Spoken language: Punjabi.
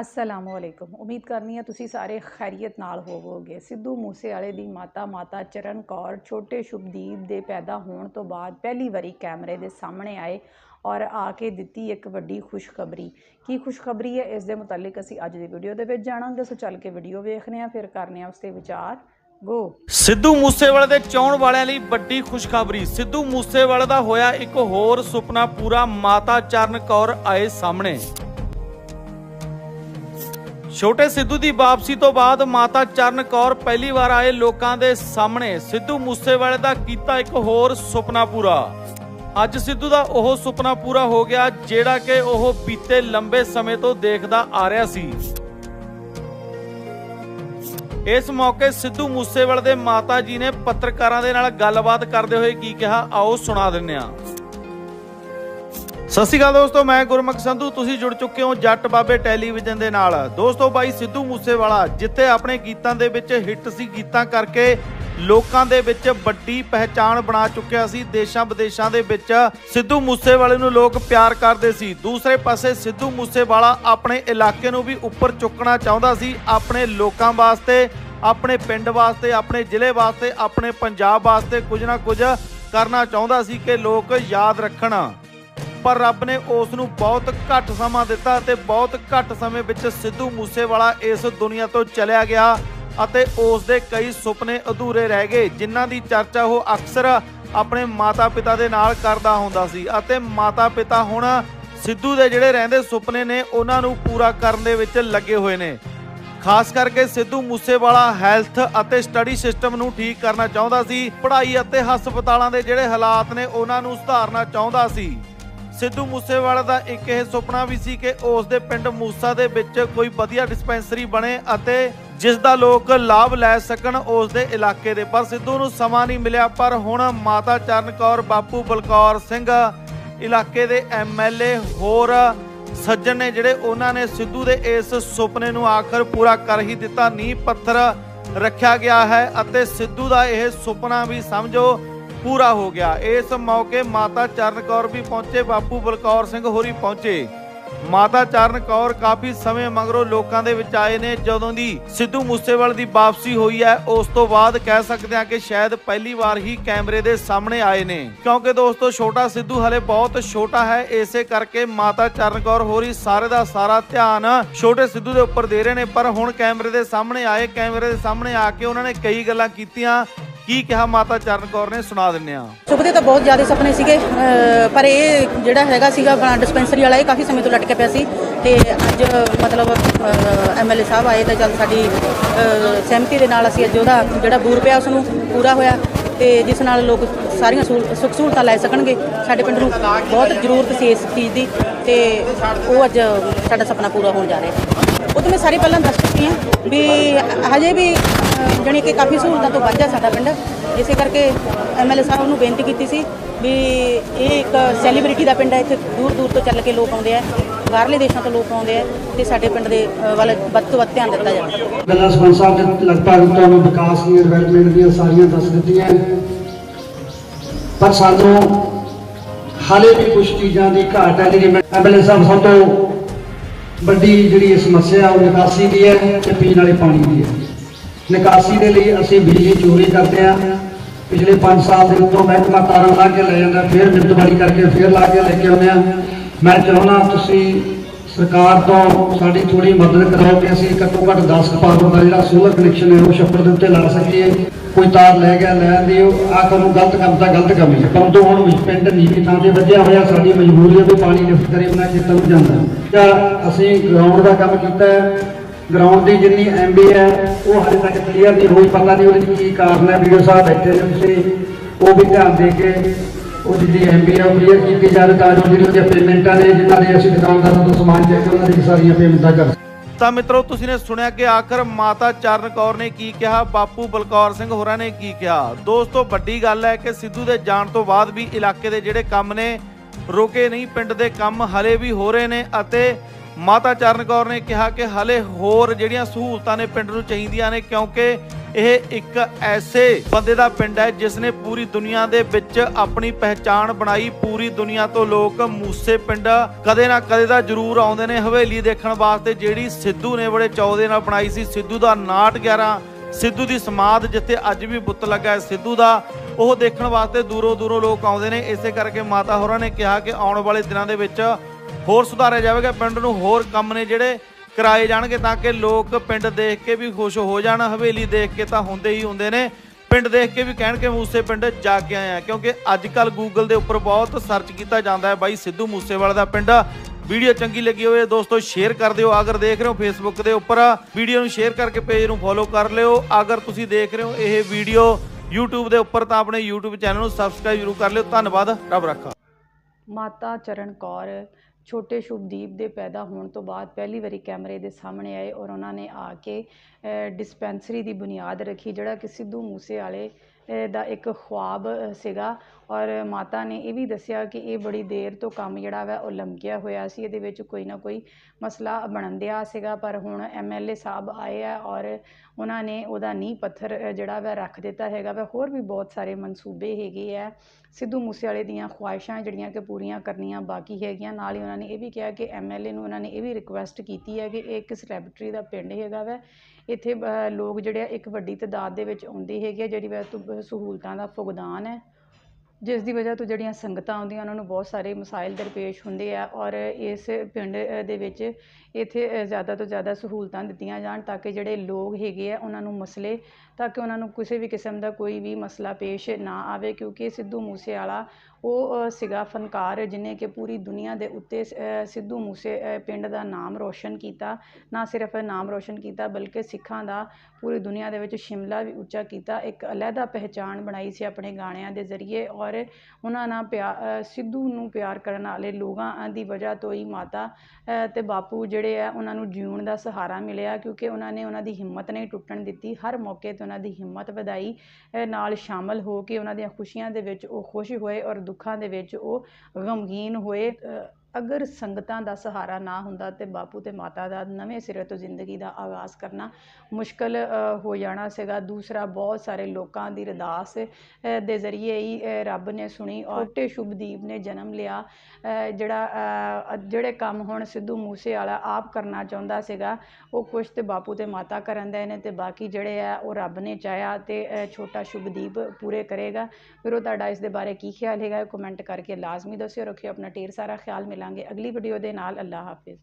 ਅਸਲਾਮੁਅਲੈਕੁਮ। ਉਮੀਦ ਕਰਨੀ ਹੈ ਤੁਸੀਂ ਸਾਰੇ ਖੈਰੀਅਤ ਨਾਲ ਹੋਵੋਗੇ। ਸਿੱਧੂ ਮੂਸੇਵਾਲੇ ਦੀ ਮਾਤਾ ਮਾਤਾ ਚਰਨ ਕੌਰ ਛੋਟੇ ਸ਼ੁਭਦੀਪ ਦੇ ਪੈਦਾ ਹੋਣ ਤੋਂ ਬਾਅਦ ਪਹਿਲੀ ਵਾਰੀ ਕੈਮਰੇ ਦੇ ਸਾਹਮਣੇ ਆਏ ਔਰ ਆ ਕੇ ਦਿੱਤੀ ਇੱਕ ਵੱਡੀ ਖੁਸ਼ਖਬਰੀ। ਕੀ ਖੁਸ਼ਖਬਰੀ ਹੈ? ਇਸ ਦੇ ਮੁਤਲਕ ਅਸੀਂ ਅੱਜ ਦੀ ਵੀਡੀਓ ਦੇ ਵਿੱਚ ਜਾਣਾਂਗੇ। ਸੋ ਚੱਲ ਕੇ ਵੀਡੀਓ ਵੇਖਦੇ ਹਾਂ, ਫਿਰ ਕਰਨੇ ਆ ਉਸ ਤੇ ਵਿਚਾਰ। ਗੋ ਸਿੱਧੂ ਮੂਸੇਵਾਲੇ ਦੇ ਚਾਹਣ ਵਾਲਿਆਂ ਲਈ ਵੱਡੀ ਖੁਸ਼ਖਬਰੀ। ਸਿੱਧੂ ਮੂਸੇਵਾਲੇ ਦਾ ਹੋਇਆ ਇੱਕ ਹੋਰ ਸੁਪਨਾ। ਪੂਰਾ ਮਾਤਾ ਚਰਨ ਕੌਰ ਆਏ ਸਾਹਮਣੇ। ਛੋਟੇ ਸਿੱਧੂ ਦੀ ਵਾਪਸੀ ਤੋਂ ਬਾਅਦ ਮਾਤਾ ਚਰਨ ਕੌਰ ਪਹਿਲੀ ਵਾਰ ਆਏ ਲੋਕਾਂ ਦੇ ਸਾਹਮਣੇ। ਸਿੱਧੂ ਮੂਸੇਵਾਲੇ ਦਾ ਕੀਤਾ ਇੱਕ ਹੋਰ ਸੁਪਨਾ ਪੂਰਾ। ਅੱਜ ਸਿੱਧੂ ਦਾ ਉਹ ਸੁਪਨਾ ਪੂਰਾ ਹੋ ਗਿਆ ਜਿਹੜਾ ਕਿ ਉਹ ਬੀਤੇ ਲੰਬੇ ਸਮੇਂ ਤੋਂ ਦੇਖਦਾ ਆ ਰਿਹਾ ਸੀ। ਇਸ ਮੌਕੇ ਸਿੱਧੂ ਮੂਸੇਵਾਲੇ ਦੇ ਮਾਤਾ ਜੀ ਨੇ ਪੱਤਰਕਾਰਾਂ ਦੇ ਨਾਲ ਗੱਲਬਾਤ ਕਰਦੇ ਹੋਏ ਕੀ ਕਿਹਾ, ਆਓ ਸੁਣਾ ਦਿੰਨੇ ਆ ਸਤਿ ਸ਼੍ਰੀ ਅਕਾਲ ਦੋਸਤੋ, ਮੈਂ ਗੁਰਮੁਖ ਸੰਧੂ, ਤੁਸੀਂ ਜੁੜ ਚੁੱਕੇ ਹੋ ਜੱਟ ਬਾਬੇ ਟੈਲੀਵਿਜ਼ਨ ਦੇ ਨਾਲ। ਦੋਸਤੋ ਬਾਈ ਸਿੱਧੂ ਮੂਸੇਵਾਲਾ, ਜਿੱਥੇ ਆਪਣੇ ਗੀਤਾਂ ਦੇ ਵਿੱਚ ਹਿੱਟ ਸੀ, ਗੀਤਾਂ ਕਰਕੇ ਲੋਕਾਂ ਦੇ ਵਿੱਚ ਵੱਡੀ ਪਹਿਚਾਣ ਬਣਾ ਚੁੱਕਿਆ ਸੀ ਦੇਸ਼ਾਂ ਵਿਦੇਸ਼ਾਂ ਦੇ ਵਿੱਚ ਸਿੱਧੂ ਮੂਸੇਵਾਲੇ ਨੂੰ ਲੋਕ ਪਿਆਰ ਕਰਦੇ ਸੀ। ਦੂਸਰੇ ਪਾਸੇ ਸਿੱਧੂ ਮੂਸੇਵਾਲਾ ਆਪਣੇ ਇਲਾਕੇ ਨੂੰ ਵੀ ਉੱਪਰ ਚੁੱਕਣਾ ਚਾਹੁੰਦਾ ਸੀ, ਆਪਣੇ ਲੋਕਾਂ ਵਾਸਤੇ, ਆਪਣੇ ਪਿੰਡ ਵਾਸਤੇ, ਆਪਣੇ ਜ਼ਿਲ੍ਹੇ ਵਾਸਤੇ, ਆਪਣੇ ਪੰਜਾਬ ਵਾਸਤੇ ਕੁਝ ਨਾ ਕੁਝ ਕਰਨਾ ਚਾਹੁੰਦਾ ਸੀ ਕਿ ਲੋਕ ਯਾਦ ਰੱਖਣ। ਪਰ ਰੱਬ ਨੇ ਉਸ ਨੂੰ ਬਹੁਤ ਘੱਟ ਸਮਾਂ ਦਿੱਤਾ ਤੇ ਬਹੁਤ ਘੱਟ ਸਮੇਂ ਵਿੱਚ ਸਿੱਧੂ ਮੂਸੇਵਾਲਾ ਇਸ ਦੁਨੀਆ ਤੋਂ ਚਲਿਆ ਗਿਆ ਅਤੇ ਉਸ ਦੇ ਕਈ ਸੁਪਨੇ ਅਧੂਰੇ ਰਹਿ ਗਏ, ਜਿਨ੍ਹਾਂ ਦੀ ਚਰਚਾ ਉਹ ਅਕਸਰ ਆਪਣੇ ਮਾਤਾ-ਪਿਤਾ ਦੇ ਨਾਲ ਕਰਦਾ ਹੁੰਦਾ ਸੀ ਅਤੇ ਮਾਤਾ-ਪਿਤਾ ਹੁਣ ਸਿੱਧੂ ਦੇ ਜਿਹੜੇ ਰਹਿੰਦੇ ਸੁਪਨੇ ਨੇ, ਉਹਨਾਂ ਨੂੰ ਪੂਰਾ ਕਰਨ ਦੇ ਵਿੱਚ ਲੱਗੇ ਹੋਏ ਨੇ। ਖਾਸ ਕਰਕੇ ਸਿੱਧੂ ਮੂਸੇਵਾਲਾ ਹੈਲਥ ਅਤੇ ਸਟੱਡੀ ਸਿਸਟਮ ਨੂੰ ਠੀਕ ਕਰਨਾ ਚਾਹੁੰਦਾ ਸੀ, ਪੜ੍ਹਾਈ ਅਤੇ ਹਸਪਤਾਲਾਂ ਦੇ ਜਿਹੜੇ ਹਾਲਾਤ ਨੇ, ਉਹਨਾਂ ਨੂੰ ਸੁਧਾਰਨਾ ਚਾਹੁੰਦਾ ਸੀ। ਸਿੱਧੂ ਮੂਸੇਵਾਲਾ ਦਾ ਇੱਕ ਇਹ ਸੁਪਨਾ ਵੀ ਸੀ ਕਿ ਉਸ ਦੇ ਪਿੰਡ ਮੂਸਾ ਦੇ ਵਿੱਚ ਕੋਈ ਵਧੀਆ ਡਿਸਪੈਂਸਰੀ ਬਣੇ ਅਤੇ ਜਿਸ ਦਾ ਲੋਕ ਲਾਭ ਲੈ ਸਕਣ ਉਸ ਦੇ ਇਲਾਕੇ ਦੇ। ਪਰ ਸਿੱਧੂ ਨੂੰ ਸਮਾਂ ਨਹੀਂ ਮਿਲਿਆ, ਪਰ ਹੁਣ ਮਾਤਾ ਚਰਨ ਕੌਰ, ਬਾਪੂ ਬਲਕੌਰ ਸਿੰਘ ਇਲਾਕੇ ਦੇ ਐਮਐਲਏ ਹੋਰ ਸੱਜਣ ਨੇ ਜਿਹੜੇ ਉਹਨਾਂ ਨੇ ਸਿੱਧੂ ਦੇ ਇਸ ਸੁਪਨੇ ਨੂੰ ਆਖਰ ਪੂਰਾ ਕਰ ਹੀ ਦਿੱਤਾ, ਨੀਂਹ ਪੱਥਰ ਰੱਖਿਆ ਗਿਆ ਹੈ ਅਤੇ ਸਿੱਧੂ ਦਾ ਇਹ ਸੁਪਨਾ ਵੀ ਸਮਝੋ ਪੂਰਾ ਹੋ ਗਿਆ। ਇਸ ਮੌਕੇ ਮਾਤਾ ਚਰਨ ਕੌਰ ਵੀ ਪਹੁੰਚੇ, ਬਾਪੂ ਬਲਕੌਰ ਸਿੰਘ ਹੋਰੀ ਪਹੁੰਚੇ। ਮਾਤਾ ਚਰਨ ਕੌਰ ਕਾਫੀ ਸਮੇਂ ਮਗਰੋਂ ਲੋਕਾਂ ਦੇ ਵਿੱਚ ਆਏ ਨੇ। ਜਦੋਂ ਦੀ ਸਿੱਧੂ ਮੂਸੇਵਾਲੇ ਦੀ ਵਾਪਸੀ ਹੋਈ ਹੈ, ਉਸ ਤੋਂ ਬਾਅਦ ਕਹਿ ਸਕਦੇ ਹਾਂ ਕਿ ਸ਼ਾਇਦ ਪਹਿਲੀ ਵਾਰ ਹੀ ਕੈਮਰੇ ਦੇ ਸਾਹਮਣੇ ਆਏ ਨੇ। ਕਿਉਂਕਿ ਦੋਸਤੋ, ਛੋਟਾ ਸਿੱਧੂ ਹਲੇ ਬਹੁਤ ਛੋਟਾ ਹੈ। ਇਸੇ ਕਰਕੇ ਮਾਤਾ ਚਰਨ ਕੌਰ ਹੋਰੀ ਸਾਰੇ ਦਾ ਸਾਰਾ ਧਿਆਨ ਛੋਟੇ ਸਿੱਧੂ ਦੇ ਉੱਪਰ ਦੇ ਰਹੇ ਨੇ। ਪਰ ਹੁਣ ਕੈਮਰੇ ਦੇ ਸਾਹਮਣੇ ਆਏ। ਕੈਮਰੇ ਦੇ ਸਾਹਮਣੇ ਆ ਕੇ ਉਹਨਾਂ ਨੇ ਕਈ ਗੱਲਾਂ ਕੀਤੀਆਂ। ਕੀ ਕਿਹਾ ਮਾਤਾ ਚਰਨ ਕੌਰ ਨੇ? ਸੁਣਾ ਦਿੰਨੇ ਆ ਸੁਪਨੇ ਤਾਂ ਬਹੁਤ ਜ਼ਿਆਦਾ ਸੁਪਨੇ ਸੀਗੇ ਪਰ ਇਹ ਜਿਹੜਾ ਹੈਗਾ ਸੀਗਾ ਆਪਣਾ ਡਿਸਪੈਂਸਰੀ ਵਾਲਾ, ਇਹ ਕਾਫੀ ਸਮੇਂ ਤੋਂ ਲਟਕੇ ਪਿਆ ਸੀ। ਤੇ ਅੱਜ, ਮਤਲਬ ਐਮਐਲਏ ਸਾਹਿਬ ਆਏ ਤਾਂ ਚੱਲ ਸਾਡੀ ਸਹਿਮਤੀ ਦੇ ਨਾਲ ਅਸੀਂ ਅੱਜ ਉਹਦਾ ਜਿਹੜਾ ਬੂਰ ਪਿਆ ਉਸ ਨੂੰ ਪੂਰਾ ਹੋਇਆ। ਤੇ ਜਿਸ ਨਾਲ ਲੋਕ ਸਾਰੀਆਂ ਸਹੂਲ- ਸੁੱਖ ਸਹੂਲਤਾਂ ਲੈ ਸਕਣਗੇ। ਸਾਡੇ ਪਿੰਡ ਨੂੰ ਬਹੁਤ ਜ਼ਰੂਰਤ ਸੀ ਇਸ ਚੀਜ਼ ਦੀ। ਤੇ ਉਹ ਅੱਜ ਸਾਡਾ ਸੁਪਨਾ ਪੂਰਾ ਹੋਣ ਜਾ ਰਿਹਾ ਉਹ ਤਾਂ ਮੈਂ ਸਾਰੀ ਪਹਿਲਾਂ ਦੱਸ ਚੁੱਕੀ ਹਾਂ ਵੀ ਹਜੇ ਵੀ ਅਹ, ਜਾਣੀ ਕਿ ਕਾਫੀ ਸਹੂਲਤਾਂ ਤੋਂ ਵਾਂਝਾ ਸਾਡਾ ਪਿੰਡ। ਇਸੇ ਕਰਕੇ ਐਮਐਲਏ ਸਾਹਿਬ ਨੂੰ ਬੇਨਤੀ ਕੀਤੀ ਸੀ ਵੀ ਇਹ ਇੱਕ ਸੈਲੀਬ੍ਰਿਟੀ ਦਾ ਪਿੰਡ ਹੈ ਇੱਥੇ ਦੂਰ ਦੂਰ ਤੋਂ ਚੱਲ ਕੇ ਲੋਕ ਆਉਂਦੇ ਆ ਬਾਹਰਲੇ ਦੇਸ਼ਾਂ ਤੋਂ ਲੋਕ ਆਉਂਦੇ ਆ ਤੇ ਸਾਡੇ ਪਿੰਡ ਦੇ ਵੱਲ ਵੱਧ ਤੋਂ ਵੱਧ ਧਿਆਨ ਦਿੱਤਾ ਜਾਵੇ। ਗੱਲਾਂ ਸਰਪੰਚ ਸਾਹਿਬ ਨੇ ਲਗਭਗ ਤੁਹਾਨੂੰ ਵਿਕਾਸ ਦੀਆਂ ਡਿਵੈਲਪਮੈਂਟ ਦੀਆਂ ਸਾਰੀਆਂ ਦੱਸ ਦਿੱਤੀਆਂ। ਪਰ ਸਾਨੂੰ ਹਾਲੇ ਵੀ ਕੁਝ ਚੀਜ਼ਾਂ ਦੀ ਘਾਟ ਹੈ ਜਿਹੜੀ ਐਮਐਲਏ ਸਾਹਿਬ ਸਭ ਤੋਂ ਵੱਡੀ ਜਿਹੜੀ ਇਹ ਸਮੱਸਿਆ ਉਹ ਨਿਕਾਸੀ ਦੀ ਹੈ ਤੇ ਪੀਣ ਵਾਲੇ ਪਾਣੀ ਦੀ ਹੈ। ਨਿਕਾਸੀ ਦੇ ਲਈ ਅਸੀਂ ਬਿਜਲੀ ਚੋਰੀ ਕਰਦੇ ਹਾਂ। ਪਿਛਲੇ 5 ਸਾਲ ਦੇ ਉੱਤੋਂ ਮਹਿਕਮਾ ਤਾਰਾਂ ਲਾ ਕੇ ਲੈ ਜਾਂਦਾ, ਫਿਰ ਮਿੰਟਵਾਰੀ ਕਰਕੇ ਫਿਰ ਲਾ ਕੇ ਲੈ ਕੇ ਆਉਂਦੇ ਆ ਮੈਂ ਚਾਹੁੰਦਾ ਤੁਸੀਂ ਸਰਕਾਰ ਤੋਂ ਸਾਡੀ ਥੋੜੀ ਮਦਦ ਕਰਾਓ ਕਿ ਅਸੀਂ ਘੱਟੋ ਘੱਟ 10 ਪਾਵਰ ਦਾ ਜਿਹੜਾ ਸੋਲਰ ਕਨੈਕਸ਼ਨ ਹੈ, ਉਹ ਛੱਪੜ ਦੇ ਉੱਤੇ ਲਾ ਸਕੀਏ। ਕੋਈ ਤਾਰ ਲੈ ਗਿਆ, ਲੈ ਦੀ ਉਹ ਆਖਰ ਗਲਤ ਕੰਮ ਤਾਂ ਗਲਤ ਕੰਮ ਹੀ ਹੈ। ਪਰੰਤੂ ਹੁਣ ਵੀ ਪਿੰਡ ਨੀਵੀਂ ਥਾਂ ਤੇ ਵੱਜਿਆ ਹੋਇਆ, ਸਾਡੀ ਮਜਬੂਰੀ ਹੈ ਵੀ ਪਾਣੀ ਲਿਫਟ ਕਰੇ ਉਹਨਾਂ ਖੇਤਾਂ ਨੂੰ ਜਾਂਦਾ। ਅਸੀਂ ਗਰਾਊਂਡ ਦਾ ਕੰਮ ਕੀਤਾ ਗਰਾਊਂਡ ਦੀ ਜਿੰਨੀ ਐਮਬੀ ਹੈ, ਉਹ ਹਾਲੇ ਤੱਕ ਕਲੀਅਰ ਨਹੀਂ ਹੋਈ, ਪਤਾ ਨਹੀਂ ਉਹਦੇ ਕੀ ਕਾਰਨ ਹੈ। ਵੀਡੀਓ ਸਾਹਿਬ ਬੈਠੇ ਨੇ ਤੁਸੀਂ, ਉਹ ਵੀ ਧਿਆਨ ਦੇ ਕੇ ਉਹ ਜਿਹੜੀ ਐਮਬੀ ਹੈ, ਉਹ ਕਲੀਅਰ ਕੀਤੀ ਜਾਵੇ ਤਾਂ ਜੋ ਜਿਹੜੀ ਉਹਦੀਆਂ ਪੇਮੈਂਟਾਂ ਨੇ, ਜਿਨ੍ਹਾਂ ਦੇ ਅਸੀਂ ਦੁਕਾਨਦਾਰਾਂ ਤੋਂ ਸਮਾਨ ਚੱਕ ਉਹਨਾਂ ਦੀ ਸਾਰੀਆਂ ਪੇਮੈਂਟਾਂ ਕਰ ਤਾਂ ਮਿੱਤਰੋ, ਤੁਸੀਂ ਨੇ ਸੁਣਿਆ ਕਿ ਆਖਰ ਮਾਤਾ ਚਰਨ ਕੌਰ ਨੇ ਕੀ ਕਿਹਾ, ਬਾਪੂ ਬਲਕੌਰ ਸਿੰਘ ਹੋਰਾਂ ਨੇ ਕੀ ਕਿਹਾ? ਦੋਸਤੋ, ਵੱਡੀ ਗੱਲ ਹੈ ਕਿ ਸਿੱਧੂ ਦੇ ਜਾਣ ਤੋਂ ਬਾਅਦ ਵੀ ਇਲਾਕੇ ਦੇ ਜਿਹੜੇ ਕੰਮ ਨੇ ਰੁਕੇ ਨਹੀਂ, ਪਿੰਡ ਦੇ ਕੰਮ ਹਲੇ ਵੀ ਹੋ ਰਹੇ ਨੇ ਅਤੇ ਮਾਤਾ ਚਰਨ ਕੌਰ ਨੇ ਕਿਹਾ ਕਿ ਹਲੇ ਹੋਰ ਜਿਹੜੀਆਂ ਸਹੂਲਤਾਂ ਨੇ ਪਿੰਡ ਨੂੰ ਚਾਹੀਦੀਆਂ ਨੇ, ਕਿਉਂਕਿ ਇਹ ਇੱਕ ਐਸੇ ਬੰਦੇ ਦਾ ਪਿੰਡ ਹੈ ਜਿਸ ਨੇ ਪੂਰੀ ਦੁਨੀਆ ਦੇ ਵਿੱਚ ਆਪਣੀ ਪਹਿਚਾਣ ਬਣਾਈ। ਪੂਰੀ ਦੁਨੀਆ ਤੋਂ ਲੋਕ ਮੂਸੇ ਪਿੰਡ ਕਦੇ ਨਾ ਕਦੇ ਤਾਂ ਜ਼ਰੂਰ ਆਉਂਦੇ ਨੇ। ਹਵੇਲੀ ਦੇਖਣ ਵਾਸਤੇ ਜਿਹੜੀ ਸਿੱਧੂ ਨੇ ਬੜੇ ਚਾਅ ਦੇ ਨਾਲ ਬਣਾਈ ਸੀ, ਸਿੱਧੂ ਦਾ 911 ਸਿੱਧੂ ਦੀ ਸਮਾਧ ਜਿੱਥੇ ਅੱਜ ਵੀ ਬੁੱਤ ਲੱਗਾ ਹੈ ਸਿੱਧੂ ਦਾ, ਉਹ ਦੇਖਣ ਵਾਸਤੇ ਦੂਰੋਂ ਦੂਰੋਂ ਲੋਕ ਆਉਂਦੇ ਨੇ। ਇਸੇ ਕਰਕੇ ਮਾਤਾ ਹੋਰਾਂ ਨੇ ਕਿਹਾ ਕਿ ਆਉਣ ਵਾਲੇ ਦਿਨਾਂ ਦੇ ਵਿੱਚ ਹੋਰ ਸੁਧਾਰਿਆ ਜਾਵੇਗਾ। ਪਿੰਡ ਨੂੰ ਹੋਰ ਕੰਮ ਨੇ ਜਿਹੜੇ ਕਰਾਏ ਜਾਣਗੇ ਤਾਂ ਕਿ ਲੋਕ ਪਿੰਡ ਦੇਖ ਕੇ ਵੀ ਖੁਸ਼ ਹੋ ਜਾਣ। ਹਵੇਲੀ ਦੇਖ ਕੇ ਤਾਂ ਹੁੰਦੇ ਹੀ ਹੁੰਦੇ ਨੇ। ਪਿੰਡ ਦੇਖ ਕੇ ਵੀ ਕਹਿਣ ਕਿ ਮੂਸੇ ਪਿੰਡ ਜਾ ਕੇ ਆਏ ਆ ਕਿਉਂਕਿ ਅੱਜ ਕੱਲ ਗੂਗਲ ਦੇ ਉੱਪਰ ਬਹੁਤ ਸਰਚ ਕੀਤਾ ਜਾਂਦਾ ਹੈ ਬਾਈ ਸਿੱਧੂ ਮੂਸੇਵਾਲੇ ਦਾ ਪਿੰਡ। ਵੀਡੀਓ ਚੰਗੀ ਲੱਗੀ ਹੋਵੇ ਦੋਸਤੋ ਸ਼ੇਅਰ ਕਰ ਦਿਓ। ਅਗਰ ਦੇਖ ਰਹੇ ਹੋ ਫੇਸਬੁੱਕ ਦੇ ਉੱਪਰ, ਵੀਡੀਓ ਨੂੰ ਸ਼ੇਅਰ ਕਰਕੇ ਪੇਜ ਨੂੰ ਫੋਲੋ ਕਰ ਲਿਓ। ਅਗਰ ਤੁਸੀਂ ਦੇਖ ਰਹੇ ਹੋ ਇਹ ਵੀਡੀਓ YouTube ਦੇ ਉੱਪਰ, ਤਾਂ ਆਪਣੇ YouTube ਚੈਨਲ ਨੂੰ ਸਬਸਕ੍ਰਾਈਬ ਜ਼ਰੂਰ ਕਰ ਲਿਓ। ਧੰਨਵਾਦ। ਰੱਬ ਰੱਖਾ। ਮਾਤਾ ਚਰਨ ਕੌਰ, ਛੋਟੇ ਸ਼ੁਭਦੀਪ ਦੇ ਪੈਦਾ ਹੋਣ ਤੋਂ ਬਾਅਦ ਪਹਿਲੀ ਵਾਰੀ ਕੈਮਰੇ ਦੇ ਸਾਹਮਣੇ ਆਏ ਔਰ ਉਹਨਾਂ ਨੇ ਆ ਕੇ ਡਿਸਪੈਂਸਰੀ ਦੀ ਬੁਨਿਆਦ ਰੱਖੀ, ਜਿਹੜਾ ਕਿ ਸਿੱਧੂ ਮੂਸੇ ਵਾਲੇ ਦਾ ਇੱਕ ਖੁਆਬ ਸੀਗਾ। ਔਰ ਮਾਤਾ ਨੇ ਇਹ ਵੀ ਦੱਸਿਆ ਕਿ ਇਹ ਬੜੀ ਦੇਰ ਤੋਂ ਕੰਮ ਜਿਹੜਾ ਵਾ ਉਹ ਲਮਕਿਆ ਹੋਇਆ ਸੀ। ਇਹਦੇ ਵਿੱਚ ਕੋਈ ਨਾ ਕੋਈ ਮਸਲਾ ਬਣਨ ਦਿਆ ਸੀਗਾ। ਪਰ ਹੁਣ ਐਮਐਲਏ ਸਾਹਿਬ ਆਏ ਆ ਔਰ ਉਹਨਾਂ ਨੇ ਉਹਦਾ ਨੀਂਹ ਪੱਥਰ ਜਿਹੜਾ ਵਾ ਰੱਖ ਦਿੱਤਾ ਹੈਗਾ ਵਾ। ਹੋਰ ਵੀ ਬਹੁਤ ਸਾਰੇ ਮਨਸੂਬੇ ਹੈਗੇ ਆ। ਸਿੱਧੂ ਮੂਸੇਵਾਲੇ ਦੀਆਂ ਖੁਆਇਸ਼ਾਂ ਜਿਹੜੀਆਂ ਕਿ ਪੂਰੀਆਂ ਕਰਨੀਆਂ ਬਾਕੀ ਹੈਗੀਆਂ। ਨਾਲ ਹੀ ਉਹਨਾਂ ਨੇ ਇਹ ਵੀ ਕਿਹਾ ਕਿ ਐਮਐਲਏ ਨੂੰ ਉਹਨਾਂ ਨੇ ਇਹ ਵੀ ਰਿਕੁਐਸਟ ਕੀਤੀ ਹੈ ਕਿ ਇਹ ਇੱਕ ਸੈਲੈਬ੍ਰਿਟੀ ਦਾ ਪਿੰਡ ਹੈਗਾ ਵਾ। ਇੱਥੇ ਲੋਕ ਜਿਹੜੇ ਆ, ਇੱਕ ਵੱਡੀ ਤਾਦਾਦ ਦੇ ਵਿੱਚ ਆਉਂਦੇ ਹੈਗੇ ਆ, ਜਿਹੜੀ ਵੈਸੇ ਤੋਂ ਸਹੂਲਤਾਂ ਦਾ ਫੁਗਦਾਨ ਹੈ। ਜਿਸ ਦੀ ਵਜ੍ਹਾ ਤੋਂ ਜਿਹੜੀਆਂ ਸੰਗਤਾਂ ਆਉਂਦੀਆਂ, ਉਹਨਾਂ ਨੂੰ ਬਹੁਤ ਸਾਰੇ ਮਸਾਇਲ ਦਰਪੇਸ਼ ਹੁੰਦੇ ਆ ਔਰ ਇਸ ਪਿੰਡ ਦੇ ਵਿੱਚ ਇੱਥੇ ਜ਼ਿਆਦਾ ਤੋਂ ਜ਼ਿਆਦਾ ਸਹੂਲਤਾਂ ਦਿੱਤੀਆਂ ਜਾਣ ਤਾਂ ਕਿ ਜਿਹੜੇ ਲੋਕ ਹੈਗੇ ਆ, ਉਹਨਾਂ ਨੂੰ ਮਸਲੇ, ਤਾਂ ਕਿ ਉਹਨਾਂ ਨੂੰ ਕਿਸੇ ਵੀ ਕਿਸਮ ਦਾ ਕੋਈ ਵੀ ਮਸਲਾ ਪੇਸ਼ ਨਾ ਆਵੇ, ਕਿਉਂਕਿ ਸਿੱਧੂ ਮੂਸੇਵਾਲਾ ਉਹ ਅ, ਸੀਗਾ ਫਨਕਾਰ ਜਿਹਨੇ ਕਿ ਪੂਰੀ ਦੁਨੀਆ ਦੇ ਉੱਤੇ ਸਿੱਧੂ ਮੂਸੇ ਪਿੰਡ ਦਾ ਨਾਮ ਰੋਸ਼ਨ ਕੀਤਾ। ਨਾ ਸਿਰਫ ਨਾਮ ਰੋਸ਼ਨ ਕੀਤਾ ਬਲਕਿ ਸਿੱਖਾਂ ਦਾ ਪੂਰੀ ਦੁਨੀਆ ਦੇ ਵਿੱਚ ਸ਼ਿਮਲਾ ਵੀ ਉੱਚਾ ਕੀਤਾ। ਇੱਕ ਅਲੱਗਾ ਪਹਿਚਾਣ ਬਣਾਈ ਸੀ ਆਪਣੇ ਗਾਣਿਆਂ ਦੇ ਜ਼ਰੀਏ ਔਰ ਉਹਨਾਂ ਨਾਲ ਪਿਆ ਸਿੱਧੂ ਨੂੰ ਪਿਆਰ ਕਰਨ ਵਾਲੇ ਲੋਕਾਂ ਦੀ ਵਜ੍ਹਾ ਤੋਂ ਹੀ ਮਾਤਾ ਅ, ਤੇ ਬਾਪੂ ਜਿਹੜੇ ਆ ਉਹਨਾਂ ਨੂੰ ਜਿਉਣ ਦਾ ਸਹਾਰਾ ਮਿਲਿਆ ਕਿਉਂਕਿ ਉਹਨਾਂ ਨੇ ਉਹਨਾਂ ਦੀ ਹਿੰਮਤ ਨਹੀਂ ਟੁੱਟਣ ਦਿੱਤੀ। ਹਰ ਮੌਕੇ ਤੇ ਉਹਨਾਂ ਦੀ ਹਿੰਮਤ ਵਧਾਈ ਨਾਲ ਸ਼ਾਮਲ ਹੋ ਕੇ ਉਹਨਾਂ ਦੀਆਂ ਖੁਸ਼ੀਆਂ ਦੇ ਵਿੱਚ ਉਹ ਖੁਸ਼ ਹੋਏ ਔਰ ਦੁੱਖਾਂ ਦੇ ਵਿੱਚ ਉਹ ਗਮਗੀਨ ਹੋਏ ਅ, ਅਗਰ ਸੰਗਤਾਂ ਦਾ ਸਹਾਰਾ ਨਾ ਹੁੰਦਾ ਤੇ ਬਾਪੂ ਤੇ ਮਾਤਾ ਦਾ ਨਵੇਂ ਸਿਰੇ ਤੋਂ ਜ਼ਿੰਦਗੀ ਦਾ ਆਗਾਜ਼ ਕਰਨਾ ਮੁਸ਼ਕਲ ਹੋ ਜਾਣਾ ਸੀਗਾ। ਦੂਸਰਾ ਬਹੁਤ ਸਾਰੇ ਲੋਕਾਂ ਦੀ ਅਰਦਾਸ ਦੇ ਜ਼ਰੀਏ ਹੀ ਰੱਬ ਨੇ ਸੁਣੀ ਔਰ ਛੋਟੇ ਸ਼ੁਭਦੀਪ ਨੇ ਜਨਮ ਲਿਆ। ਜਿਹੜਾ ਜਿਹੜੇ ਕੰਮ ਹੁਣ ਸਿੱਧੂ ਮੂਸੇ ਵਾਲਾ ਆਪ ਕਰਨਾ ਚਾਹੁੰਦਾ ਸੀਗਾ ਉਹ ਕੁਛ ਤੇ ਬਾਪੂ ਤੇ ਮਾਤਾ ਕਰਨ ਦੇ ਨੇ ਤੇ ਬਾਕੀ ਜਿਹੜੇ ਆ ਉਹ ਰੱਬ ਨੇ ਚਾਹਿਆ ਤੇ ਛੋਟਾ ਸ਼ੁਭਦੀਪ ਪੂਰੇ ਕਰੇਗਾ। ਫਿਰ ਉਹ ਤੁਹਾਡਾ ਇਸ ਦੇ ਬਾਰੇ ਕੀ ਖਿਆਲ ਹੈਗਾ ਕਮੈਂਟ ਕਰਕੇ ਲਾਜ਼ਮੀ ਦੱਸਿਓ। ਰੱਖਿਓ ਆਪਣਾ ਢੇਰ ਸਾਰਾ ਖਿਆਲ। ਮਿਲਾਂਗੇ ਅਗਲੀ ਵੀਡੀਓ ਦੇ ਨਾਲ ਅੱਲਾ ਹਾਫਿਜ਼।